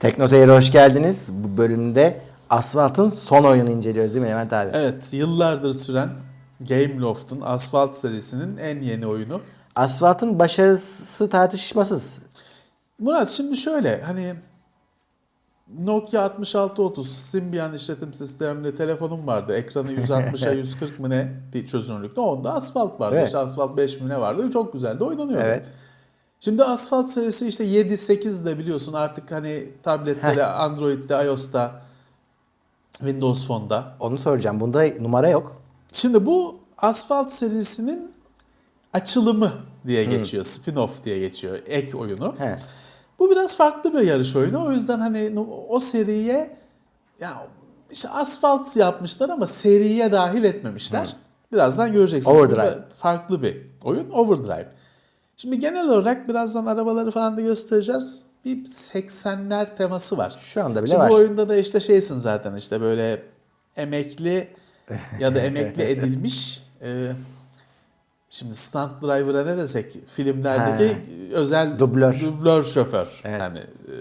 Tekno Seyir'e hoş geldiniz. Bu bölümde Asfalt'ın son oyununu inceliyoruz değil mi Levent abi? Evet, yıllardır süren Gameloft'un Asphalt serisinin en yeni oyunu. Asfalt'ın başarısı tartışmasız. Murat şimdi şöyle hani Nokia 6630 Symbian işletim sistemli telefonum vardı. Ekranı 160'a 140 mı ne bir çözünürlükte. Onda asfalt vardı. Evet. İşte asfalt 5 mi ne vardı. Çok güzeldi oynanıyordu. Evet. Şimdi asfalt serisi işte 7 8 de biliyorsun artık hani tabletlere, Android'de, iOS'ta, Windows Phone'da Onu soracağım. Bunda numara yok. Şimdi bu Asphalt serisinin açılımı diye geçiyor. Spin-off diye geçiyor. Ek oyunu. He. Bu biraz farklı bir yarış oyunu. O yüzden hani o seriye ya işte asfalt yapmışlar ama seriye dahil etmemişler. Birazdan göreceksiniz. Overdrive. Farklı bir oyun. Overdrive. Şimdi genel olarak birazdan arabaları falan da göstereceğiz. Bir 80'ler teması var. Şu anda bile Şimdi var. bu oyunda da işte şeysin zaten işte böyle emekli ya da emekli edilmiş e, şimdi stunt driver'a ne desek filmlerdeki özel Dublör. dublör şoför. Evet. Yani e,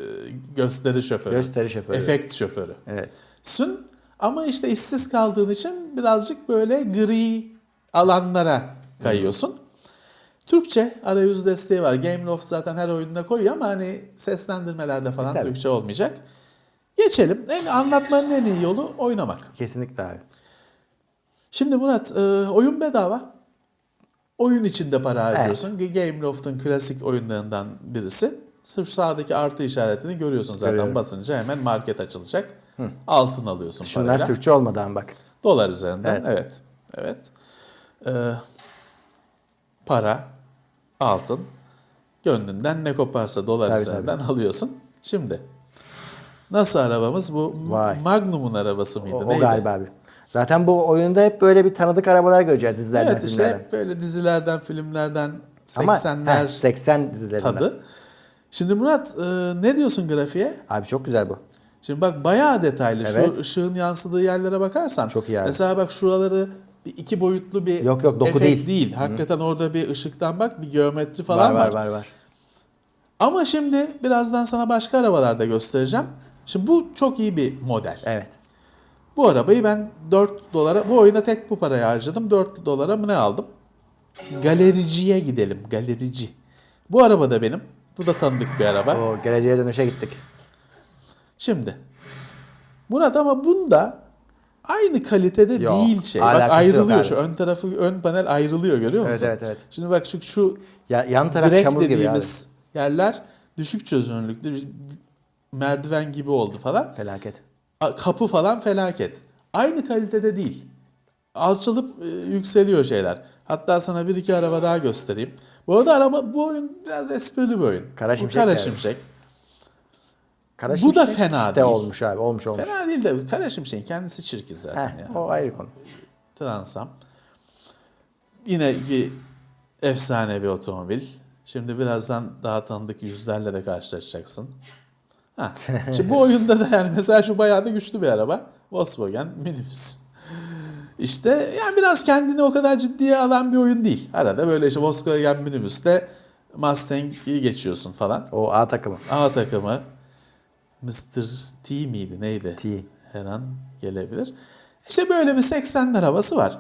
gösteri şoförü. Gösteri şoförü. Efekt şoförü. Evet. Sün ama işte işsiz kaldığın için birazcık böyle gri alanlara kayıyorsun. Türkçe arayüz desteği var. Gameloft zaten her oyununa koyuyor ama hani seslendirmelerde falan Tabii. Türkçe olmayacak. Geçelim. En anlatmanın en iyi yolu oynamak. Kesinlikle abi. Şimdi Murat, e, oyun bedava. Oyun içinde para harcıyorsun. Gameloft'un klasik oyunlarından birisi. Sırf sağdaki artı işaretini görüyorsun zaten Görüyorum. basınca hemen market açılacak. Altın alıyorsun Şunlar parayla. Türkçe olmadan bak. Dolar üzerinden. Evet. Evet. Evet. Ee, para, altın. Gönlünden ne koparsa dolar Tabii, üzerinden alıyorsun. Şimdi nasıl arabamız? Bu Vay. Magnum'un arabası mıydı? O, o Neydi? galiba abi. Zaten bu oyunda hep böyle bir tanıdık arabalar göreceğiz dizilerden, Evet işte filmlerden. hep böyle dizilerden, filmlerden Ama 80'ler heh, 80 dizilerinden. tadı. Şimdi Murat e, ne diyorsun grafiğe? Abi çok güzel bu. Şimdi bak bayağı detaylı. Evet. Şu ışığın yansıdığı yerlere bakarsan. Çok iyi abi. Mesela bak şuraları bir iki boyutlu bir Yok, yok, doku efekt değil. Hakikaten orada bir ışıktan bak bir geometri falan var var. var var var. Ama şimdi birazdan sana başka arabalarda göstereceğim. Şimdi bu çok iyi bir model. Evet. Bu arabayı ben 4 dolara, bu oyuna tek bu parayı harcadım. 4 dolara mı ne aldım? Galericiye gidelim. Galerici. Bu araba da benim. Bu da tanıdık bir araba. O geleceğe dönüşe gittik. Şimdi Murat ama bunda aynı kalitede Yok, değil şey. Bak ayrılıyor şu ön tarafı ön panel ayrılıyor görüyor Evet musun? evet evet. Şimdi bak şu şu Ya, yan taraf direkt çamur gibi abi. dediğimiz yerler düşük çözünürlüklü bir merdiven gibi oldu falan. Felaket. Kapı falan felaket. Aynı kalitede değil. Alçalıp e, yükseliyor şeyler. Hatta sana bir iki araba daha göstereyim. Bu arada araba bu oyun biraz esprili bir oyun. Kara Bu Şimşek Kara yani. Kara Bu da Şimşek fena de değil. olmuş abi. Olmuş olmuş. Fena değil de Kara Şimşek'in kendisi çirkin zaten Heh, ya. o ayrı konu. Transam. Yine bir efsane bir otomobil. Şimdi birazdan daha tanıdık yüzlerle de karşılaşacaksın. Ha. Şimdi bu oyunda da yani mesela şu bayağı da güçlü bir araba. Volkswagen minibüs. İşte yani biraz kendini o kadar ciddiye alan bir oyun değil. Arada böyle işte Volkswagen minibüste Mustang'i geçiyorsun falan. O A takımı. A takımı Mr. T miydi neydi? T. Her an gelebilir. İşte böyle bir 80'ler havası var.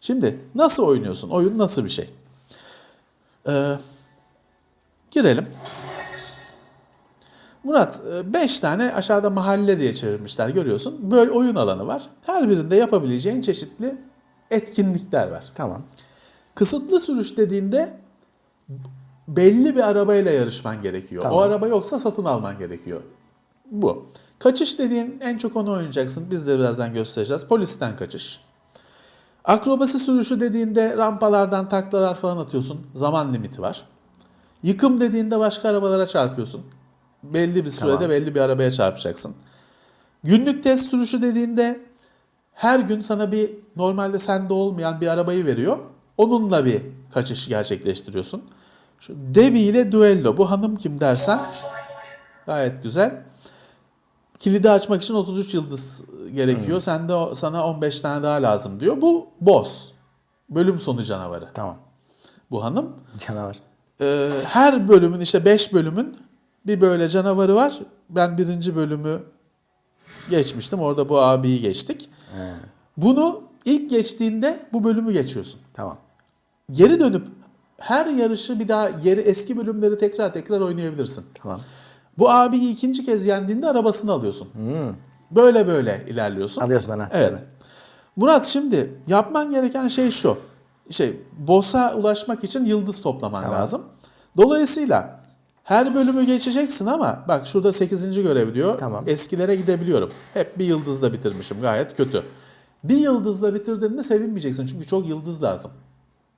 Şimdi nasıl oynuyorsun? Oyun nasıl bir şey? Ee, girelim. Murat 5 tane aşağıda mahalle diye çevirmişler görüyorsun. Böyle oyun alanı var. Her birinde yapabileceğin çeşitli etkinlikler var. Tamam. Kısıtlı sürüş dediğinde belli bir arabayla yarışman gerekiyor. Tamam. O araba yoksa satın alman gerekiyor. Bu. Kaçış dediğin en çok onu oynayacaksın. Biz de birazdan göstereceğiz. Polisten kaçış. Akrobasi sürüşü dediğinde rampalardan taklalar falan atıyorsun. Zaman limiti var. Yıkım dediğinde başka arabalara çarpıyorsun. Belli bir sürede Tamam. belli bir arabaya çarpacaksın. Günlük test sürüşü dediğinde her gün sana bir normalde sende olmayan bir arabayı veriyor. Onunla bir kaçış gerçekleştiriyorsun. Şu Debbie ile duello. Bu hanım kim dersen gayet güzel. Kilidi açmak için 33 yıldız gerekiyor. Sende o- sana 15 tane daha lazım diyor. Bu boss. Bölüm sonu canavarı. Tamam. Bu hanım. Canavar. Ee, her bölümün işte 5 bölümün bir böyle canavarı var. ben birinci bölümü geçmiştim. Orada bu abiyi geçtik. Bunu ilk geçtiğinde bu bölümü geçiyorsun. Tamam. Geri dönüp her yarışı bir daha geri eski bölümleri tekrar tekrar oynayabilirsin. Tamam. Bu abiyi ikinci kez yendiğinde arabasını alıyorsun. Böyle böyle ilerliyorsun. Alıyorsun anahtarı. Evet. Murat şimdi yapman gereken şey şu. Şey, boss'a ulaşmak için yıldız toplaman Tamam. lazım. Dolayısıyla her bölümü geçeceksin ama bak şurada 8. görev diyor. Tamam. Eskilere gidebiliyorum. Hep bir yıldızla bitirmişim. Gayet kötü. Bir yıldızla bitirdin mi sevinmeyeceksin. Çünkü çok yıldız lazım.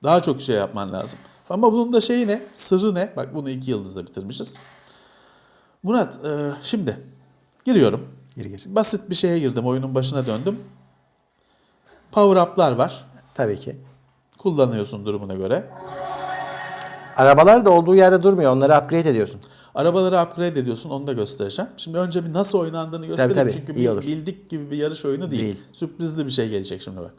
Daha çok şey yapman lazım. Ama bunun da şeyi ne? Sırrı ne? Bak bunu iki yıldızla bitirmişiz. Murat e, şimdi giriyorum. Gir gir. Basit bir şeye girdim. Oyunun başına döndüm. Power up'lar var. Tabii ki. Kullanıyorsun durumuna göre. Arabalar da olduğu yerde durmuyor. Onları upgrade ediyorsun. Arabaları upgrade ediyorsun. Onu da göstereceğim. Şimdi önce bir nasıl oynandığını göstereyim. tabii, Çünkü iyi bir olur. bildik gibi bir yarış oyunu değil. Değil. Sürprizli bir şey gelecek şimdi bak.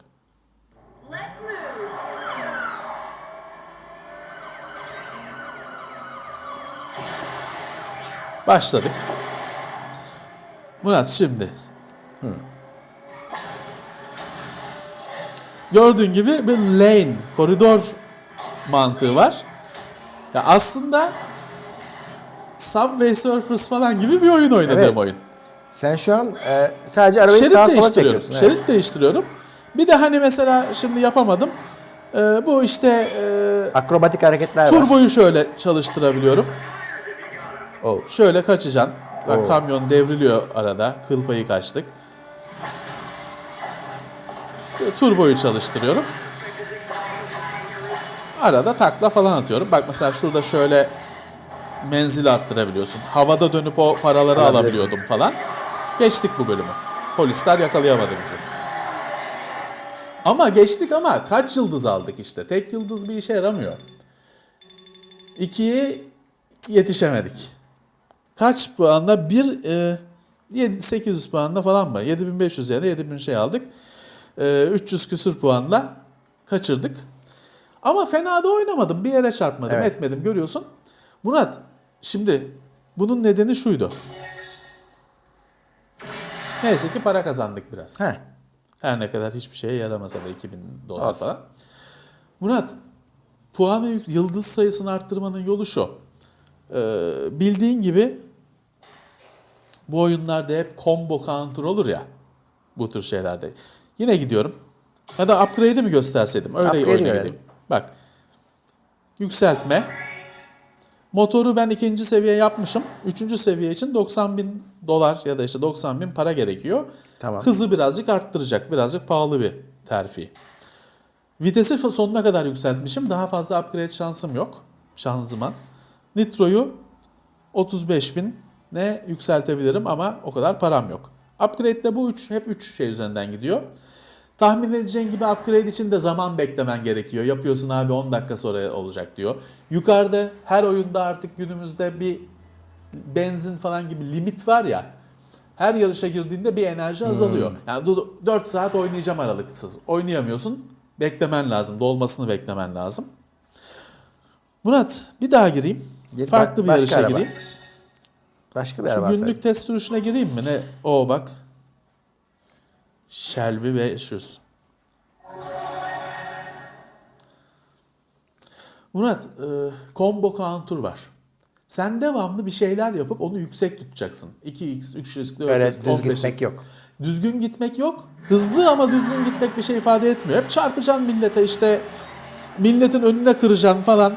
Başladık. Murat şimdi. Gördüğün gibi bir lane, koridor mantığı var. Ya aslında Subway Surfers falan gibi bir oyun oynadığım Evet. oyun. Sen şu an e, sadece arabayı Şerit sağa sola çekiyorsun. Evet. Şerit değiştiriyorum. Bir de hani mesela şimdi yapamadım. Ee, bu işte e, Akrobatik hareketler var. turboyu şöyle çalıştırabiliyorum. Oh. Şöyle kaçacaksın. Bak Oo. kamyon devriliyor arada. Kıl payı kaçtık. Turboyu çalıştırıyorum. Arada takla falan atıyorum. Bak mesela şurada şöyle menzil arttırabiliyorsun. Havada dönüp o paraları Alabilirim. alabiliyordum falan. Geçtik bu bölümü. Polisler yakalayamadı bizi. Ama geçtik ama kaç yıldız aldık işte. Tek yıldız bir işe yaramıyor. İkiye yetişemedik. Kaç puanla? Bir e, 7, 800 puanla falan mı? 7500 yani 7000 şey aldık. E, 300 küsür puanla kaçırdık. Ama fena da oynamadım. Bir yere çarpmadım, Evet. etmedim görüyorsun. Murat, şimdi bunun nedeni şuydu. Neyse ki para kazandık biraz. Heh. Her ne kadar hiçbir şeye yaramasa da 2000 dolar Olsun. falan. Murat, puan ve yıldız sayısını arttırmanın yolu şu. Ee, bildiğin gibi bu oyunlarda hep combo counter olur ya. Bu tür şeylerde. Yine gidiyorum. Ya da upgrade'i mi gösterseydim? Öyle Upgrade'i oynayayım. Bak. Yükseltme. Motoru ben ikinci seviye yapmışım. Üçüncü seviye için 90 bin dolar ya da işte 90 bin para gerekiyor. Tamam. Hızı birazcık arttıracak. Birazcık pahalı bir terfi. Vitesi sonuna kadar yükseltmişim. Daha fazla upgrade şansım yok. Şanzıman. Nitro'yu 35 bin ne yükseltebilirim ama o kadar param yok. Upgrade'de bu üç, hep 3 şey üzerinden gidiyor. Tahmin edeceğin gibi upgrade için de zaman beklemen gerekiyor. Yapıyorsun abi 10 dakika sonra olacak diyor. Yukarıda her oyunda artık günümüzde bir benzin falan gibi limit var ya. Her yarışa girdiğinde bir enerji azalıyor. Yani 4 saat oynayacağım aralıksız. Oynayamıyorsun. Beklemen lazım. Dolmasını beklemen lazım. Murat bir daha gireyim. Gir, Farklı bir başka yarışa araba. gireyim. Başka bir Şu araba günlük test sürüşüne gireyim mi? Ne? O bak. Shelby 500. Murat, e, combo counter var. Sen devamlı bir şeyler yapıp onu yüksek tutacaksın. 2x, 3x, 4x, Öyle düz 15x. gitmek yok. Düzgün gitmek yok. Hızlı ama düzgün gitmek bir şey ifade etmiyor. Hep çarpacaksın millete işte milletin önüne kıracaksın falan.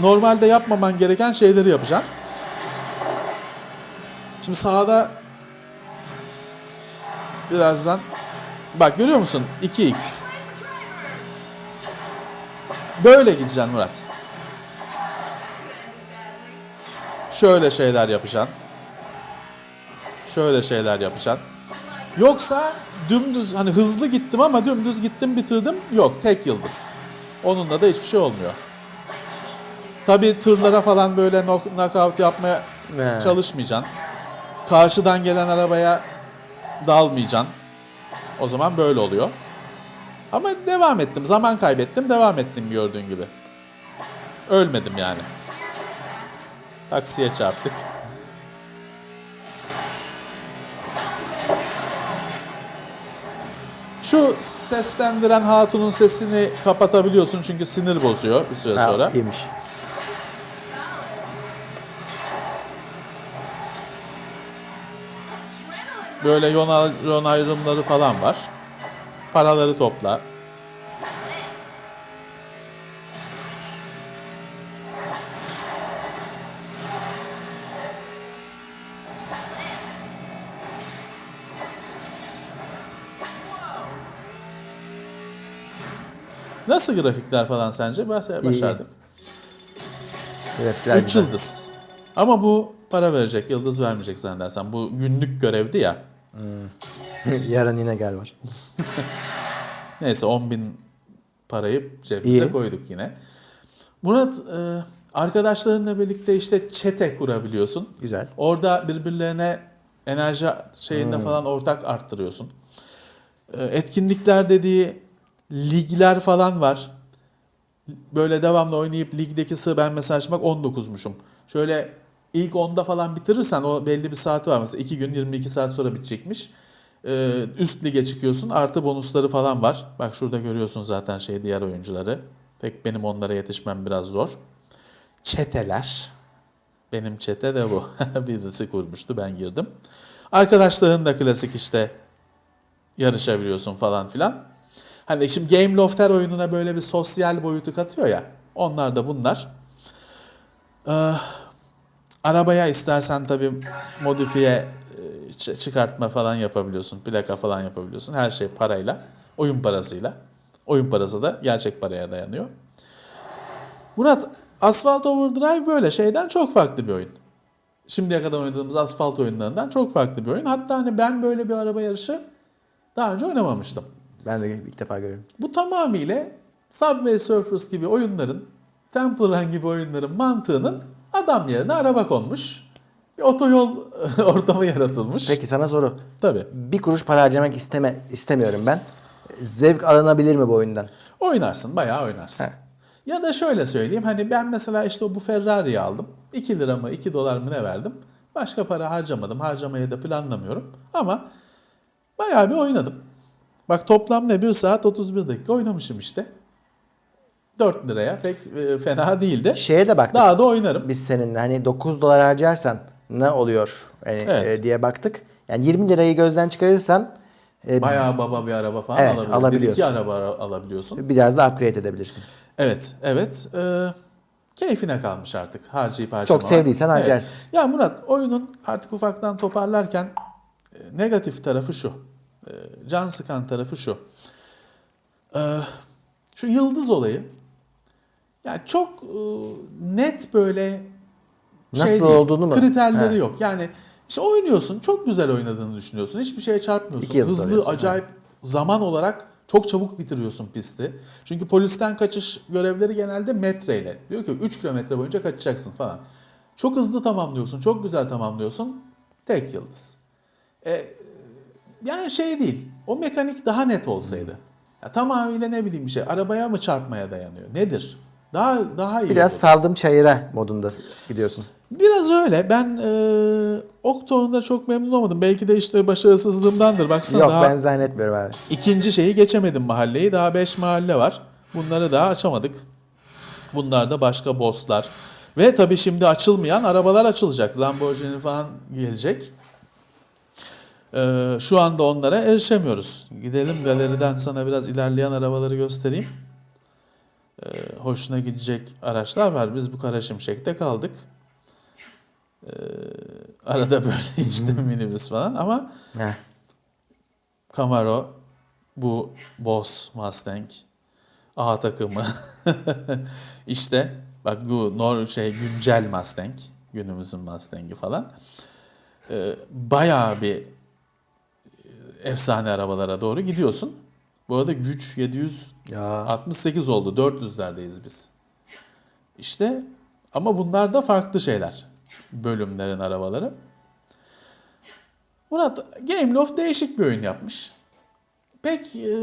Normalde yapmaman gereken şeyleri yapacaksın. Şimdi sağda birazdan bak görüyor musun 2x. Böyle gideceksin Murat. Şöyle şeyler yapacaksın. Şöyle şeyler yapacaksın. Yoksa dümdüz hani hızlı gittim ama dümdüz gittim bitirdim. Yok tek yıldız. Onunla da hiçbir şey olmuyor. Tabii tırlara falan böyle knock- knockout yapmaya He. çalışmayacaksın karşıdan gelen arabaya dalmayacaksın. O zaman böyle oluyor. Ama devam ettim. Zaman kaybettim. Devam ettim gördüğün gibi. Ölmedim yani. Taksiye çarptık. Şu seslendiren hatunun sesini kapatabiliyorsun çünkü sinir bozuyor bir süre ha, sonra. İyiymiş. Böyle yol, yol ayrımları falan var. Paraları topla. Nasıl grafikler falan sence? Baş- Başardık. Grafikler 3 güzel. yıldız. Ama bu para verecek, yıldız vermeyecek zannedersem. Bu günlük görevdi ya. Yarın yine gel var. Neyse 10 bin parayı cebimize İyi. koyduk yine. Murat e, arkadaşlarınla birlikte işte çete kurabiliyorsun. Güzel. Orada birbirlerine enerji şeyinde falan ortak arttırıyorsun. E, etkinlikler dediği ligler falan var. Böyle devamlı oynayıp ligdeki sıra ben mesela açmak 19'muşum. Şöyle ilk 10'da falan bitirirsen o belli bir saati var. Mesela 2 gün 22 saat sonra bitecekmiş. Ee, üst lige çıkıyorsun artı bonusları falan var. Bak şurada görüyorsun zaten şey diğer oyuncuları. Pek benim onlara yetişmem biraz zor. Çeteler. Benim çete de bu. Birisi kurmuştu ben girdim. Arkadaşların da klasik işte yarışabiliyorsun falan filan. Hani şimdi Game Loft her oyununa böyle bir sosyal boyutu katıyor ya. Onlar da bunlar. Ee, arabaya istersen tabii modifiye e, çıkartma falan yapabiliyorsun. Plaka falan yapabiliyorsun. Her şey parayla. Oyun parasıyla. Oyun parası da gerçek paraya dayanıyor. Murat, Asphalt Overdrive böyle şeyden çok farklı bir oyun. Şimdiye kadar oynadığımız asfalt oyunlarından çok farklı bir oyun. Hatta hani ben böyle bir araba yarışı daha önce oynamamıştım. Ben de ilk defa görüyorum. Bu tamamıyla Subway Surfers gibi oyunların, Temple Run gibi oyunların mantığının adam yerine araba konmuş. Bir otoyol ortamı yaratılmış. Peki sana soru. Tabii. Bir kuruş para harcamak isteme istemiyorum ben. Zevk alınabilir mi bu oyundan? Oynarsın, bayağı oynarsın. He. Ya da şöyle söyleyeyim hani ben mesela işte bu Ferrari'yi aldım. 2 lira mı 2 dolar mı ne verdim. Başka para harcamadım. Harcamayı da planlamıyorum. Ama bayağı bir oynadım. Bak toplam ne 1 saat 31 dakika oynamışım işte. 4 liraya pek e, fena değildi. Şeye de baktık. Daha da oynarım. Biz seninle hani 9 dolar harcarsan ne oluyor yani, Evet. e, diye baktık. Yani 20 lirayı gözden çıkarırsan e, Bayağı baba bir araba falan Evet, alabiliyorsun. alabiliyorsun. Bir iki araba ara- alabiliyorsun. biraz da upgrade edebilirsin. Evet, evet. Ee, keyfine kalmış artık harcayıp harcamamak. Çok sevdiysen harcarsın. Ya Murat, oyunun artık ufaktan toparlarken e, negatif tarafı şu. E, can sıkan tarafı şu. E, şu yıldız olayı. Yani çok e, net böyle Nasıl değil, olduğunu mu? Kriterleri He. yok. Yani işte oynuyorsun, çok güzel oynadığını düşünüyorsun. Hiçbir şeye çarpmıyorsun. İki Hızlı, acayip zaman olarak çok çabuk bitiriyorsun pisti. Çünkü polisten kaçış görevleri genelde metreyle. Diyor ki 3 kilometre boyunca kaçacaksın falan. Çok hızlı tamamlıyorsun, çok güzel tamamlıyorsun. Tek yıldız. E, yani şey değil. O mekanik daha net olsaydı. Ya tamamıyla ne bileyim bir şey. Arabaya mı çarpmaya dayanıyor? Nedir? Daha daha iyi Biraz olur. saldım çayıra modunda gidiyorsun. Biraz öyle. Ben e, Okto'nda çok memnun olmadım. Belki de işte başarısızlığımdandır. Baksana Yok daha ben zannetmiyorum abi. ikinci şeyi geçemedim mahalleyi. Daha 5 mahalle var. Bunları daha açamadık. Bunlar da başka bosslar. Ve tabii şimdi açılmayan arabalar açılacak. Lamborghini falan gelecek. E, şu anda onlara erişemiyoruz. Gidelim galeriden sana biraz ilerleyen arabaları göstereyim. E, hoşuna gidecek araçlar var. Biz bu Kara Şimşek'te kaldık. E, arada böyle işte minibüs falan ama Heh. Camaro, bu Boss Mustang, A takımı. işte bak bu nor şey güncel Mustang, günümüzün Mustang'i falan. Ee, bayağı bir e, efsane arabalara doğru gidiyorsun. Bu arada güç 768 Ya. oldu. 400'lerdeyiz biz. İşte ama bunlar da farklı şeyler. Bölümlerin arabaları. Murat Gameloft değişik bir oyun yapmış. Pek e,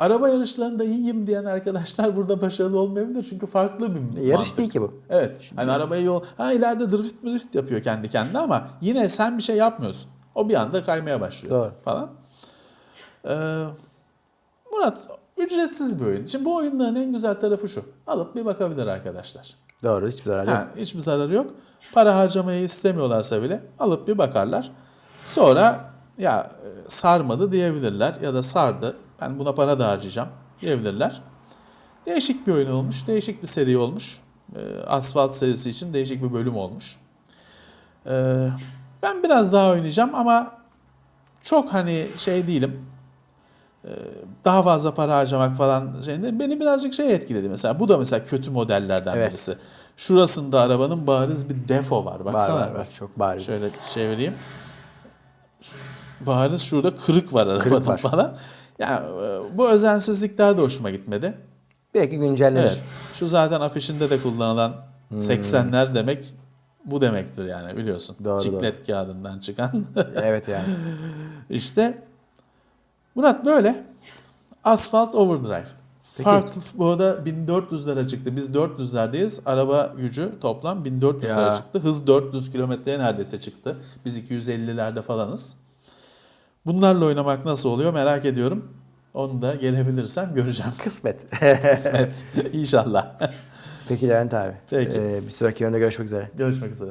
araba yarışlarında iyiyim diyen arkadaşlar burada başarılı olmayabilir. Çünkü farklı bir Yarış mantık. değil ki bu. Evet. Hani arabayı yol... Ha ileride drift drift yapıyor kendi kendine ama yine sen bir şey yapmıyorsun. O bir anda kaymaya başlıyor Doğru. falan. Ee, Murat ücretsiz bir oyun. Şimdi bu oyunların en güzel tarafı şu. Alıp bir bakabilir arkadaşlar. Doğru hiçbir zarar yok. Ha, hiçbir zararı yok. Para harcamayı istemiyorlarsa bile alıp bir bakarlar. Sonra ya e, sarmadı diyebilirler ya da sardı. Ben buna para da harcayacağım diyebilirler. Değişik bir oyun olmuş. Değişik bir seri olmuş. E, Asfalt serisi için değişik bir bölüm olmuş. E, ben biraz daha oynayacağım ama çok hani şey değilim. E, daha fazla para harcamak falan şeyinde beni birazcık şey etkiledi mesela. Bu da mesela kötü modellerden Evet. birisi. Şurasında arabanın bariz bir defo var. Baksana. var var. Çok bariz. Şöyle çevireyim. Bariz şurada kırık var arabanın var. falan. Ya e, bu özensizlikler de hoşuma gitmedi. Belki güncellenir. Evet. Şu zaten afişinde de kullanılan Hmm. 80'ler demek bu demektir yani biliyorsun. Doğru, Ciklet kağıdından çıkan. evet yani. işte Murat böyle. Asphalt Overdrive. Peki. Farklı bu da 1400 lira çıktı. Biz 400'lerdeyiz. Araba gücü toplam 1400 Ya. lira çıktı. Hız 400 kilometreye neredeyse çıktı. Biz 250'lerde falanız. Bunlarla oynamak nasıl oluyor merak ediyorum. Onu da gelebilirsem göreceğim. Kısmet. Kısmet. İnşallah. Peki Levent abi. Peki. Ee, bir sonraki yönde görüşmek üzere. Görüşmek üzere.